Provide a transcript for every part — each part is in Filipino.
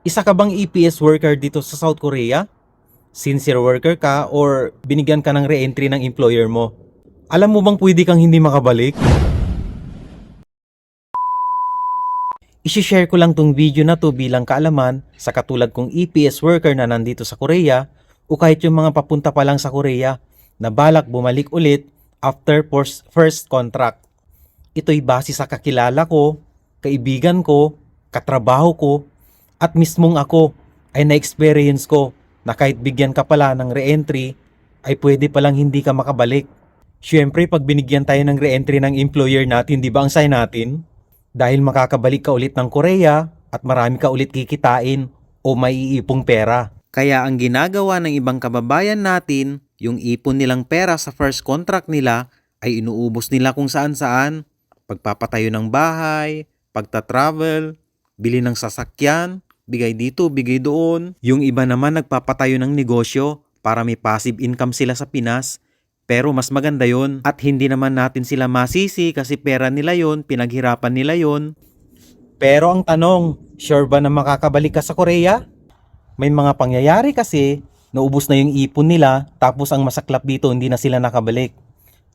Isa ka bang EPS worker dito sa South Korea? Sincere worker ka or binigyan ka ng re-entry ng employer mo? Alam mo bang pwede kang hindi makabalik? Isishare ko lang tong video na to bilang kaalaman sa katulad kong EPS worker na nandito sa Korea o kahit yung mga papunta pa lang sa Korea na balak bumalik ulit after first, contract. Ito'y base sa kakilala ko, kaibigan ko, katrabaho ko, at mismong ako ay na-experience ko na kahit bigyan ka pala ng re-entry ay pwede palang hindi ka makabalik. Siyempre, pag binigyan tayo ng re-entry ng employer natin, di ba ang sign natin? Dahil makakabalik ka ulit ng Korea at marami ka ulit kikitain o maiipong pera. Kaya ang ginagawa ng ibang kababayan natin, yung ipon nilang pera sa first contract nila ay inuubos nila kung saan saan. Pagpapatayo ng bahay, pagta-travel, bili ng sasakyan, bigay dito, bigay doon. Yung iba naman nagpapatayo ng negosyo para may passive income sila sa Pinas. Pero mas maganda yon at hindi naman natin sila masisi kasi pera nila yon, pinaghirapan nila yon. Pero ang tanong, sure ba na makakabalik ka sa Korea? May mga pangyayari kasi, naubos na yung ipon nila tapos ang masaklap dito hindi na sila nakabalik.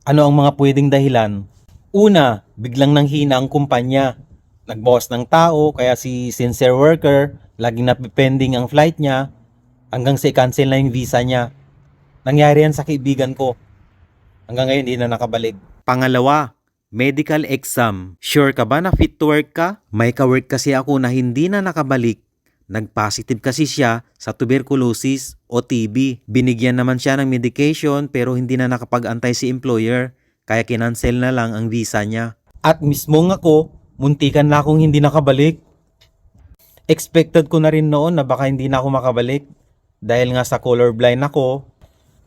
Ano ang mga pwedeng dahilan? Una, biglang nanghina ang kumpanya. Nagbawas ng tao kaya si sincere worker, laging napipending ang flight niya hanggang sa i-cancel na yung visa niya. Nangyari yan sa kaibigan ko. Hanggang ngayon hindi na nakabalik. Pangalawa, medical exam. Sure ka ba na fit to work ka? May ka-work kasi ako na hindi na nakabalik. Nag-positive kasi siya sa tuberculosis o TB. Binigyan naman siya ng medication pero hindi na nakapag-antay si employer kaya kinansel na lang ang visa niya. At mismong ako, muntikan na akong hindi nakabalik. Expected ko na rin noon na baka hindi na ako makabalik. Dahil nga sa colorblind ako,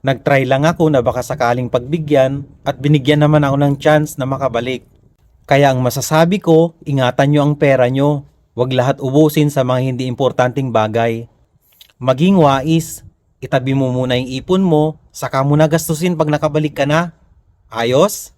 nagtry lang ako na baka sakaling pagbigyan at binigyan naman ako ng chance na makabalik. Kaya ang masasabi ko, ingatan nyo ang pera nyo. Huwag lahat ubusin sa mga hindi importanteng bagay. Maging wais, itabi mo muna yung ipon mo, saka mo na gastusin pag nakabalik ka na. Ayos?